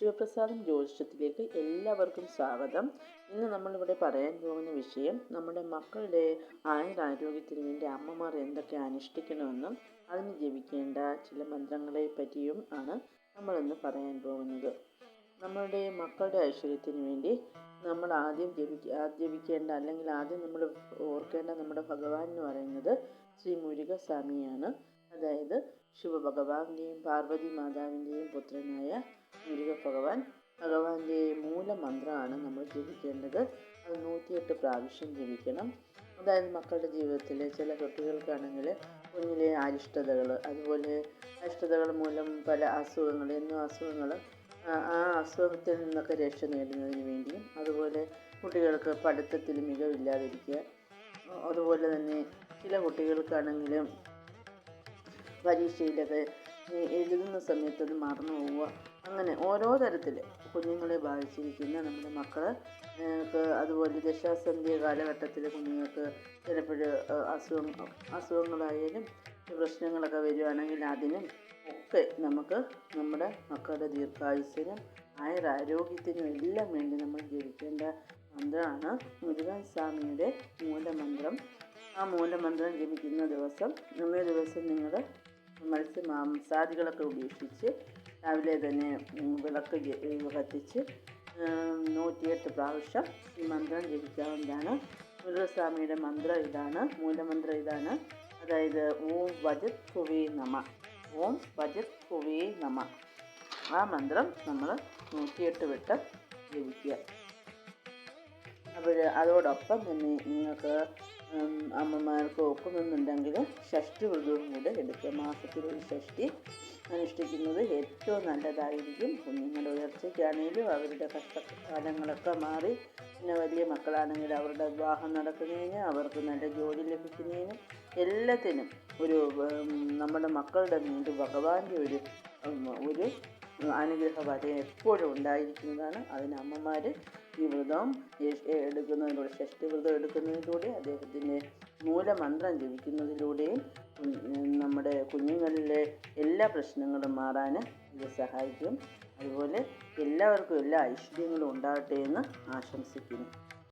ശിവപ്രസാദം ജ്യോതിഷത്തിലേക്ക് എല്ലാവർക്കും സ്വാഗതം. ഇന്ന് നമ്മളിവിടെ പറയാൻ പോകുന്ന വിഷയം നമ്മുടെ മക്കളുടെ ആയുരാരോഗ്യത്തിന് വേണ്ടി അമ്മമാർ എന്തൊക്കെ അനുഷ്ഠിക്കണമെന്നും അതിന് ജപിക്കേണ്ട ചില മന്ത്രങ്ങളെ പറ്റിയും ആണ് നമ്മളിന്ന് പറയാൻ പോകുന്നത്. നമ്മളുടെ മക്കളുടെ ഐശ്വര്യത്തിന് വേണ്ടി നമ്മൾ ആദ്യം ജപിക്ക ജപിക്കേണ്ട അല്ലെങ്കിൽ ആദ്യം നമ്മൾ ഓർക്കേണ്ട നമ്മുടെ ഭഗവാൻ എന്ന് പറയുന്നത് ശ്രീ മുരുകസ്വാമിയാണ്. അതായത് ശിവഭഗവാന്റെയും പാർവതി മാതാവിന്റെയും പുത്രനായ മുരുക ഭഗവാൻ ഭഗവാന്റെ മൂലമന്ത്രമാണ് നമ്മൾ ജപിക്കേണ്ടത്. അത് നൂറ്റിയെട്ട് പ്രാവശ്യം ജപിക്കണം. അതായത് മക്കളുടെ ജീവിതത്തിലെ ചില കുട്ടികൾക്കാണെങ്കിൽ കുഞ്ഞിലെ അരിഷ്ടതകൾ അതുപോലെ അരിഷ്ടതകൾ മൂലം പല അസുഖങ്ങൾ എന്നും അസുഖങ്ങൾ ആ അസുഖത്തിൽ നിന്നൊക്കെ രക്ഷ നേടുന്നതിന് വേണ്ടിയും അതുപോലെ കുട്ടികൾക്ക് പഠിത്തത്തിൽ മികവില്ലാതിരിക്കുക. അതുപോലെ തന്നെ ചില കുട്ടികൾക്കാണെങ്കിലും പരീക്ഷയിലൊക്കെ എഴുതുന്ന സമയത്ത് അത് മറന്നു പോവുക. അങ്ങനെ ഓരോ തരത്തിൽ കുഞ്ഞുങ്ങളെ ബാധിച്ചിരിക്കുന്ന നമ്മുടെ മക്കൾ അതുപോലെ ദശാസന്ധ്യ കാലഘട്ടത്തിൽ കുഞ്ഞുങ്ങൾക്ക് ചിലപ്പോൾ അസുഖം അസുഖങ്ങളായാലും പ്രശ്നങ്ങളൊക്കെ വരികയാണെങ്കിൽ അതിനും ഒക്കെ നമുക്ക് നമ്മുടെ മക്കളുടെ ദീർഘായുസ്സിനും ആയുരാരോഗ്യത്തിനും എല്ലാം വേണ്ടി നമ്മൾ ജപിക്കേണ്ട മന്ത്രമാണ് മുരുകൻ സ്വാമിയുടെ മൂലമന്ത്രം. ആ മൂലമന്ത്രം ജപിക്കുന്ന ദിവസം ഇന്നേ ദിവസം നിങ്ങൾ മത്സ്യ മാംസാദികളൊക്കെ ഉപേക്ഷിച്ച് രാവിലെ തന്നെ വിളക്ക് കത്തിച്ച് നൂറ്റിയെട്ട് പ്രാവശ്യം ഈ മന്ത്രം ജപിക്കാവുന്നതാണ്. മുരുകസ്വാമിയുടെ മന്ത്രം ഇതാണ് മൂലമന്ത്രം ഇതാണ്. അതായത് ഓം വജത് കുവേ നമ ഓം വജത് കുവേ നമ. ആ മന്ത്രം നമ്മൾ നൂറ്റിയെട്ട് വട്ടം ജപിക്കുക. അപ്പോൾ അതോടൊപ്പം തന്നെ നിങ്ങൾക്ക് അമ്മമാർക്ക് ഒക്കുന്നുണ്ടെങ്കിൽ ഷഷ്ടി വ്രതവും കൂടെ എടുക്കുക. മാസത്തിൽ ഒരു ഷഷ്ടി അനുഷ്ഠിക്കുന്നത് ഏറ്റവും നല്ലതായിരിക്കും. കുഞ്ഞുങ്ങളുടെ ഉയർച്ചയ്ക്കാണെങ്കിലും അവരുടെ കഷ്ടകാലങ്ങളൊക്കെ മാറി. പിന്നെ വലിയ മക്കളാണെങ്കിൽ അവരുടെ വിവാഹം നടക്കുന്നതിന് അവർക്ക് നല്ല ജോലി ലഭിക്കുന്നതിന് എല്ലാത്തിനും ഒരു നമ്മുടെ മക്കളുടെ മുന്നിൽ ഭഗവാന്റെ ഒരു ഒരു അനുഗ്രഹ വലയം എപ്പോഴും ഉണ്ടായിരിക്കുന്നതാണ്. അതിന് അമ്മമാർ ഈ വ്രതം എടുക്കുന്നതിലൂടെ ഷഷ്ടി വ്രതം എടുക്കുന്നതിലൂടെ അദ്ദേഹത്തിന്റെ മൂലമന്ത്രം ജപിക്കുന്നതിലൂടെയും നമ്മുടെ കുഞ്ഞുങ്ങളിലെ എല്ലാ പ്രശ്നങ്ങളും മാറാൻ ഇത് സഹായിക്കും. അതുപോലെ എല്ലാവർക്കും എല്ലാ ഐശ്വര്യങ്ങളും ഉണ്ടാകട്ടെ എന്ന് ആശംസിക്കുന്നു.